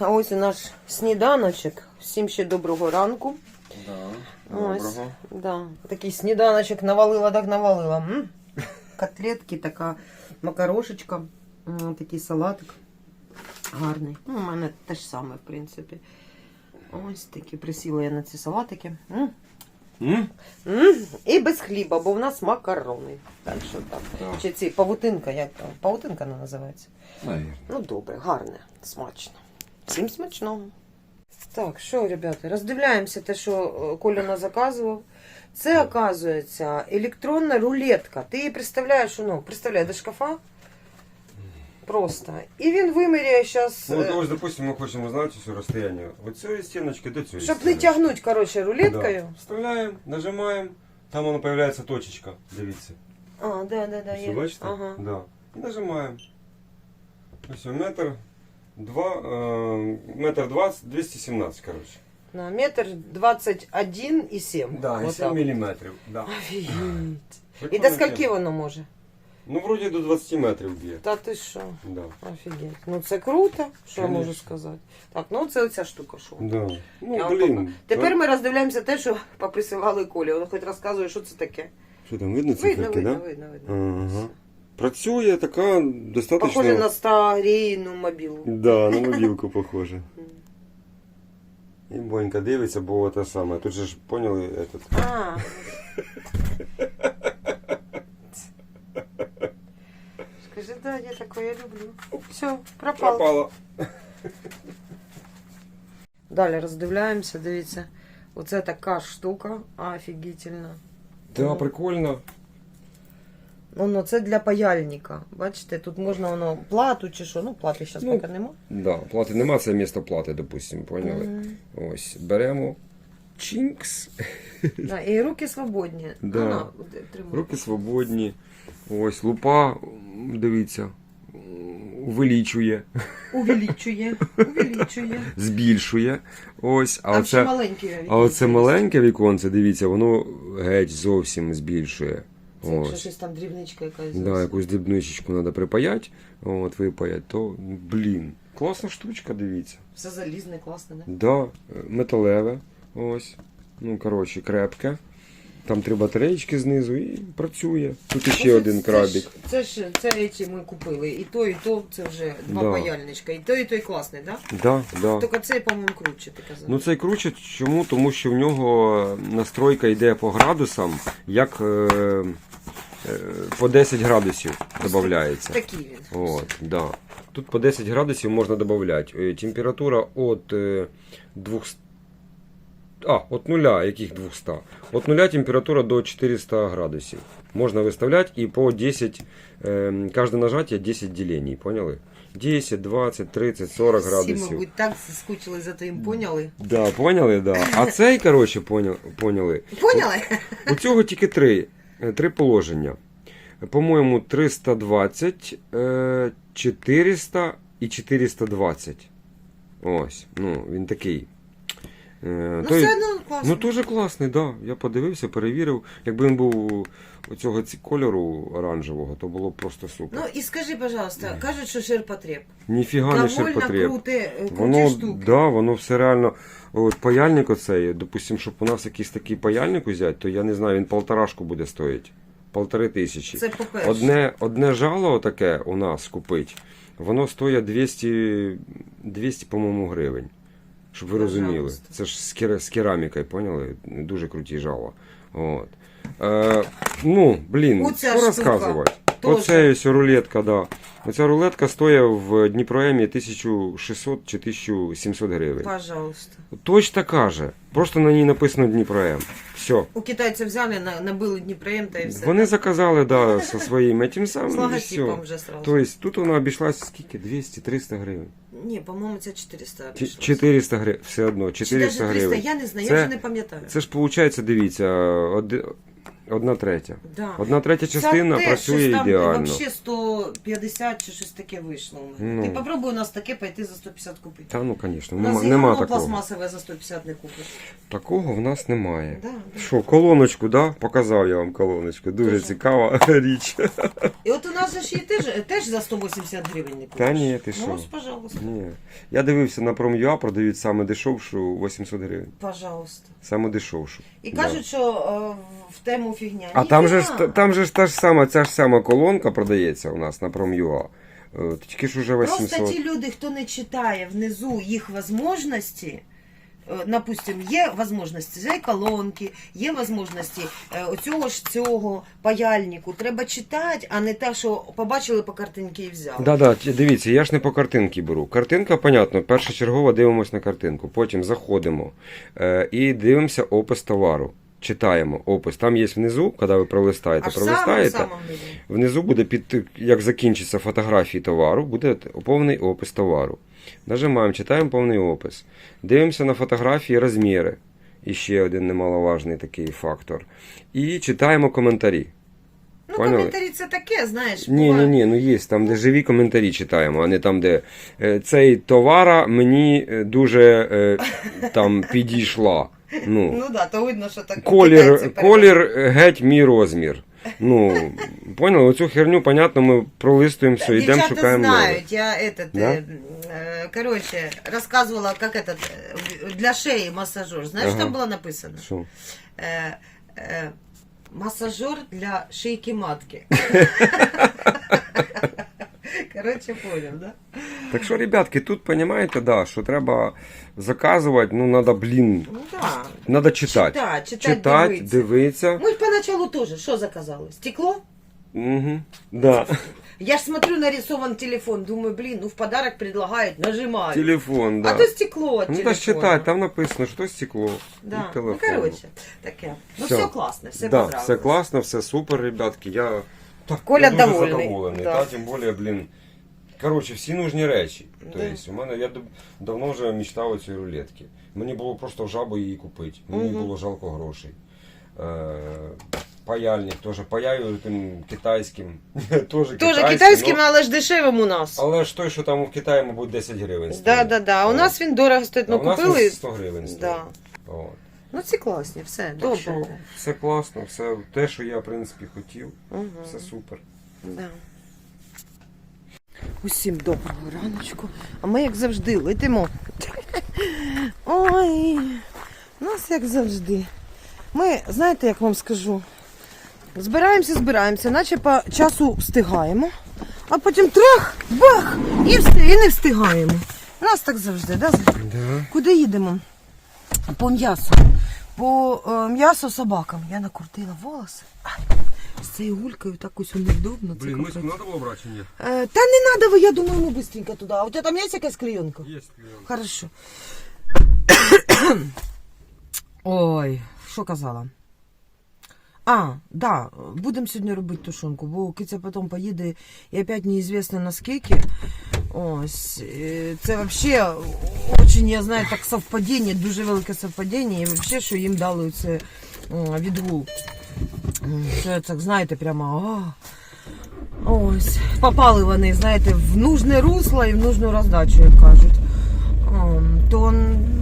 А ось наш сніданочок. Всім ще доброго ранку. Да, Ось, доброго. да. Такий сніданочок навалила, так навалила. М? Котлетки, така макарошечка, такий салатик. Гарний. Ну, у мене те ж саме, в принципі. Ось такі присіла я на ці салатики. М? М? І без хліба, бо в нас макарони. Так що так. Чи ці павутинка, як там? Павутинка вона називається. Наверно. Ну, добре, гарне, смачно. Всім смачного. Так, що, ребята, роздивляємося те, що е, Коля заказував. Це, оказується, електронна рулетка. Ти її представляєш, ну, представляй до шкафа. Просто. І він виміряє зараз, Ну, вот, ось, допустим, ми хочемо знати все розстояння цієї стіночки до цієї щоб не стіночки. тягнути, коротше, рулеткою. Да. Вставляємо, нажимаємо, там воно появляється точечка. Дивіться. А, да, да, да. Все, є. бачите? Ага. Да. І нажимаємо. Ось метр два, е, метр двадцять, 217, коротше. На метр 21 і 7. Да, і Вот 7 міліметрів. Да. Офігеть. І Прикольна до скольки тема. воно може? Ну, вроді до 20 метрів б'є. Та ти що? Да. Офігеть. Ну це круто, що я можу сказати. Так, ну це оця штука, що. Да. Я Ну, вам блін. пока- Тепер ми роздивляємося те, що поприсилали Колі. Він хоч розказує, що це таке. Що там, видно Видно, циферки, видно, да? видно, видно. Ага. Працює така достатньо... Похоже на старійну мобілу. Да, на мобілку похоже. І Бонька дивиться, бо те саме. Тут же ж поняли этот. А. Скажи, да, я такое я люблю. Все, пропало. Пропало. Далі роздивляємося, дивіться. Оце така штука офігітельна. Да, прикольно. Ну, це для паяльника. Бачите, тут можна воно плату чи що. Ну, плати зараз Ну, поки нема. Да, плати нема, це місто плати, допустимо, поняли? Мгм. Ось, беремо. Чінкс. Да, і руки свободні. Да. На, тримай. Руки свободні. Ось, лупа, дивіться, м, увеличує, Увеличує, увеличує. збільшує. Ось, а ще оце, а оце маленьке віконце, дивіться, воно геть зовсім збільшує. Це якщо Ось. щось там дрібничка якась. Да, якусь дрібничечку треба припаяти, от випаять, то блін. Класна штучка, дивіться. Все залізне, класне, не? Да, металеве. Ось. Ну, коротше, крепке. Там три батареїчки знизу і працює. Тут Ну, це- один крабік. Це ж це ці ми купили. І то, і то це вже два Да. паяльничка. І то, і той класний, так? Да? Да, да. Тільки цей, по-моєму, круче, ти казав. Ну цей круче, чому? Тому що в нього настройка йде по градусам, як е, е, по 10 градусів додається. Такий він. От, да. Тут по 10 градусів можна додати. Е, Температура від е, 200. А, от нуля, яких 200? От нуля температура до 400 градусів. Можна виставляти і по 10, е, кожне нажаття 10 ділень, поняли? 10, 20, 30, 40 Всі, градусів. мабуть, так скучили за твоїм, поняли? Да, поняли, да. А цей, коротше, поня- поняли. Поняли? У цього тільки три, е, три положення. По-моєму, 320, е, 400 і 420. Ось. Ну, він такий. Е, Ну, той- все одно класно. ну дуже класний, да. Я подивився, перевірив. Якби він був оцього ці- кольору оранжевого, то було б просто супер. Ну і скажи, пожалуйста, кажуть, що ширпотреб. Ніфіга не ширпотреб. круте, круті Воно, штуки. да, воно все реально. От паяльник оцей, допустим, щоб у нас якийсь такий паяльник взяти, то я не знаю, він полторашку буде стоїти. Полтори тисячі. Це по-перше. Одне, одне жало таке у нас купить, воно стоїть 200, 200 по-моєму, гривень. Щоб ви розуміли. Це ж з, кер... з керамікою, поняли? Дуже круті жала. От. Е, ну, блін, Оця що штука розказувати? Оце ось рулетка, да. Оця рулетка стоїть в Дніпроемі 1600 чи 1700 гривень. Пожалуйста. Точно така же. Просто на ній написано Дніпроем. Все. У китайців взяли, набили Дніпроєм та і все. Вони заказали, да, зі своїм этим З самим. і логотипом вже сразу. Тобто тут вона обійшлася скільки? 200-300 гривень. Ні, по-моєму, це 400 Чи- обійшлося. 400 гривень. Все одно, Чи 400 навіть 300, гривень. я не знаю, Це- я вже не пам'ятаю. Це ж виходить, дивіться, Одна третя. Да. Одна третя частина те, працює щось там ідеально. Взагалі 150 чи щось таке вийшло. Ну. Ти попробуй у нас таке пойти за 150 купити. Та ну, звісно, У нас нема, нема такого. пластмасове за 150 не купиш. Такого в нас немає. Да, да. Що, колоночку, да? Показав я вам колоночку. Дуже Дуже. цікава річ. І от у нас же ж її теж, теж за 180 гривень не купиш. Та ні, ти Ну, що? ось, пожалуйста. Ні. Я дивився на Prom.ua, продають саме дешевшу 800 гривень. Пожалуйста. Саме дешевшу. І Да. кажуть, що е, в тему фігня. А там же, ж, там же ж та ж сама, ця ж сама колонка продається у нас на Prom.ua. Е, Тільки ж уже 800. Просто ті люди, хто не читає внизу їх возможності, е, Допустим, є можливості цієї колонки, є можливості е, оцього ж цього паяльнику. Треба читати, а не те, що побачили по картинці і взяли. Да, да, дивіться, я ж не по картинці беру. Картинка, понятно, першочергово дивимося на картинку. Потім заходимо е, і дивимося опис товару. Читаємо опис. Там є внизу, коли ви пролистаєте, Аж пролистаєте. саме внизу. Внизу буде під як закінчиться фотографії товару, буде повний опис товару. Нажимаємо, читаємо повний опис. Дивимося на фотографії розміри. І ще один немаловажний такий фактор. І читаємо коментарі. Ну, Поняли? коментарі це таке, знаєш. Ні, ні, ні, ну є там, де живі коментарі читаємо, а не там, де е, цей товара мені е, дуже е, там підійшла. Ну, Ну да, то видно, що так китайці колір, перевели. колір е, геть мій розмір. Ну, поняли, оцю херню, понятно, ми пролистуємо все, йдемо, Девчата шукаємо нове. знают, я этот, Да? э, э, короче, рассказывала, как этот, э, для шеи массажер. Знаешь, Ага. что там было написано? Що? Э, э, массажер для шейки матки. Короче, понял, да? Так що, ребятки, тут, розумієте, да, що треба заказувати, ну, треба, блін, Ну да. треба читати. Читать, читать, Читати, дивитися. дивитися. Мы поначалу тоже, что заказали? Стекло? Угу. Да. Я ж смотрю, нарисован телефон, думаю, блин, ну в подарок предлагают, нажимаю. Телефон, да. А то стекло от Ну, телефона. читати, там написано, що стекло. Да. і Ну, короче, таке. Ну, Всё. все, класно, все да, понравилось. все класно, все супер, ребятки. Я, так, Коля я дуже довольний. задоволений. Да. Та, тим більше, блін. Коротше, всі нужні речі. Да. Тобто, у мене я дав- давно вже мечтав цієї рулетки. Мені було просто жабу її купити. Мені Мгм. було жалко грошей. Е, паяльник теж паяю тим китайським. Теж Тоже китайським, ну, але ж дешевим у нас. Але ж той, що там у Китаї, мабуть, 10 гривень стоїть. Да, да, да. У нас він дорого стоїть, А ну у нас купили. 100 гривень стоїть. Да. От. Ну ці класні, все, добре. все класно, все те, що я в принципі хотів, Угу. все супер. Да. Усім доброго раночку. А ми, як завжди, летимо. Ой, нас як завжди. Ми, знаєте, як вам скажу, збираємося, збираємося, наче по часу встигаємо, а потім трах, бах, і все, і не встигаємо. Нас так завжди, да? Да. Куди їдемо? По м'ясу. По е, м'ясо собакам. Я накрутила волоси. З цією гулькою так ось невдобно. це миску треба було брати чи ні? Е, Та не надо, я думаю, ми быстренько туди. А у тебе там є якась клеєнка? Є. Хорошо. Ой, що казала? А, да, будемо сьогодні робити тушонку, бо киця потім поїде і опять неізвісно наскільки. Ось, е, це взагалі очень, я знаю, так совпадіння, дуже велике совпадіння, і взагалі, що їм дали це відгул. Що я так, знаєте, прямо. А, Ось, попали вони, знаєте, в нужне русло і в нужну роздачу, як кажуть. То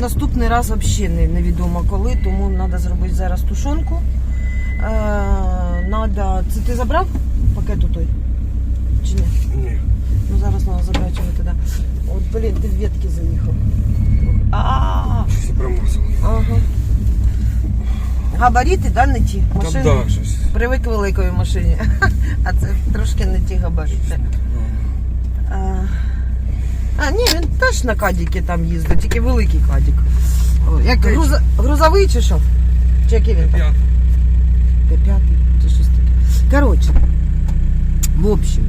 наступний раз взагалі не, невідомо коли, тому треба зробити зараз тушонку. Е, надо... Це ти забрав пакету той? Чи ні? Ні. Ну зараз треба забрати його туди. От, блін, ти в ветки заїхав. А, Щось промазало. ага. Габаріти, да, не ті? Та Машини? да, щось. Привик к великої машині, а це трошки не ті габарити. А, а ні, він теж на кадіки там їздить, тільки великий кадік. О, Як груза, грузовий чи що? Чи який він там? Т5 чи щось таке. Коротше, в общем,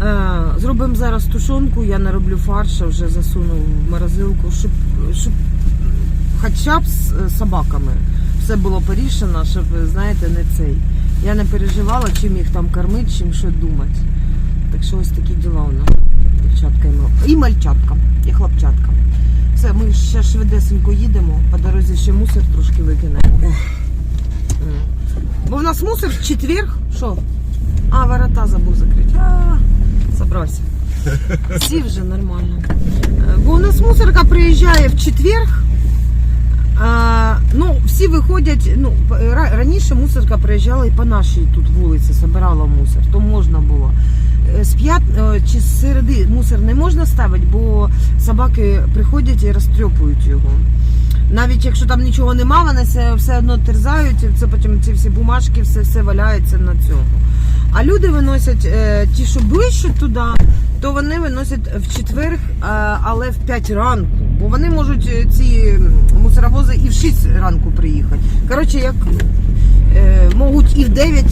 е, зробимо зараз тушонку, я нароблю фарша, вже засуну в морозилку, щоб, щоб хоча б з е, собаками все було порішено, щоб, знаєте, не цей. Я не переживала, чим їх там кормити, чим що думати. Так що ось такі діла у нас, дівчатка і мальчатка, і хлопчатка. Все, ми ще швидесенько їдемо, по дорозі ще мусор трошки викинемо. Бо в нас мусор в четверг. Що? А, ворота забув закрити. А, собрався. Сів вже нормально. Е, Бо у нас мусорка приїжджає в четверг. А, ну, всі виходять. Ну, раніше мусорка приїжджала і по нашій тут вулиці, збирала мусор, то можна було. Е, З п'ят е, чи з середи мусор не можна ставити, бо собаки приходять і розтрьопують його. Навіть якщо там нічого нема, вони все, все одно терзають, це потім ці всі бумажки, все, все валяється на цьому. А люди виносять е, ті, що ближче туди, то вони виносять в четвер, е, але в 5 ранку. Бо вони можуть е, ці мусоровози і в 6 ранку приїхати. Коротше, як е, можуть і в 9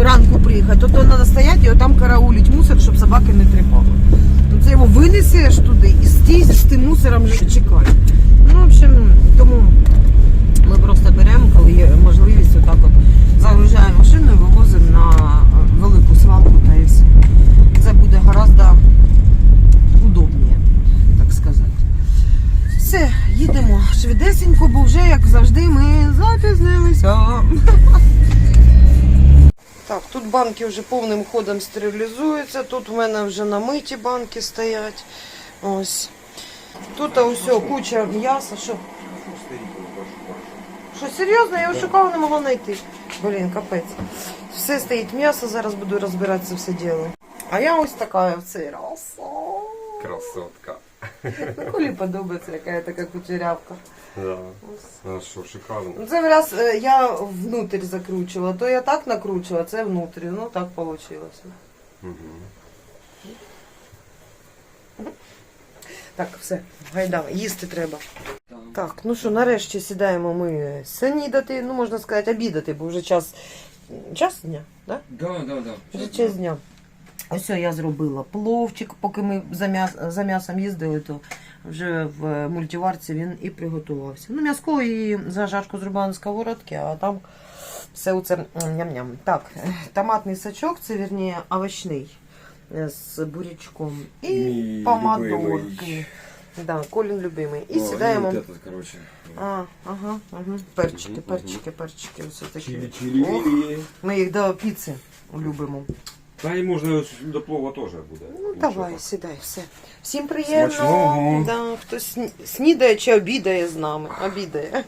ранку приїхати, то, то треба стояти і отам караулить мусор, щоб собаки не тріпали. Це його винесеш туди і стій з тим мусором чекай. Ну, в общем, тому ми просто беремо, коли є можливість, отак от загружаємо машину і вивозимо на е, велику свалку та і все. Це буде гораздо удобніше, так сказати. Все, їдемо швидесенько, бо вже, як завжди, ми запізнилися. Так, тут банки вже повним ходом стерилізуються. Тут в мене вже намиті банки стоять. Ось. Тут ось куча м'яса. Що? Що серйозно? Я його шукала, не могла знайти. Блін, капець. Все стоїть м'ясо, зараз буду розбирати це все діло. А я ось така в цей раз. Красотка. Ну, Колі подобається, яка я така кучерявка. Да. Ось. А що, шикарно. Ну, Це раз е, я внутрь закручувала, то я так накручувала, це внутрі. Ну так вийшло. Угу. Так, все, гайда, їсти треба. Так, ну що, нарешті сідаємо ми снідати, ну можна сказати, обідати, бо вже час. Час дня, да? Да, да, да. Вже час дня. Ось я зробила пловчик, поки ми за, м'яс, за м'ясом їздили, то вже в мультиварці він і приготувався. Ну, м'яско і зажарку зробила на сковородці, а там все це ням-ням. Так, томатний сачок, це вірні овочний е, з бурячком. І Мій помадорки. Да, Колін любимий. І сідаємо. Вот этот. А, ага, ага. Перчики, перчики, перчики. Ось такі. Чили, чили. Ох, Ми їх до піци любимо. Та й можна до плова теж буде. Ну давай, сідай, все. Всім Смачного. приємно. Да, хтось сні- снідає чи обідає з нами. Обідає.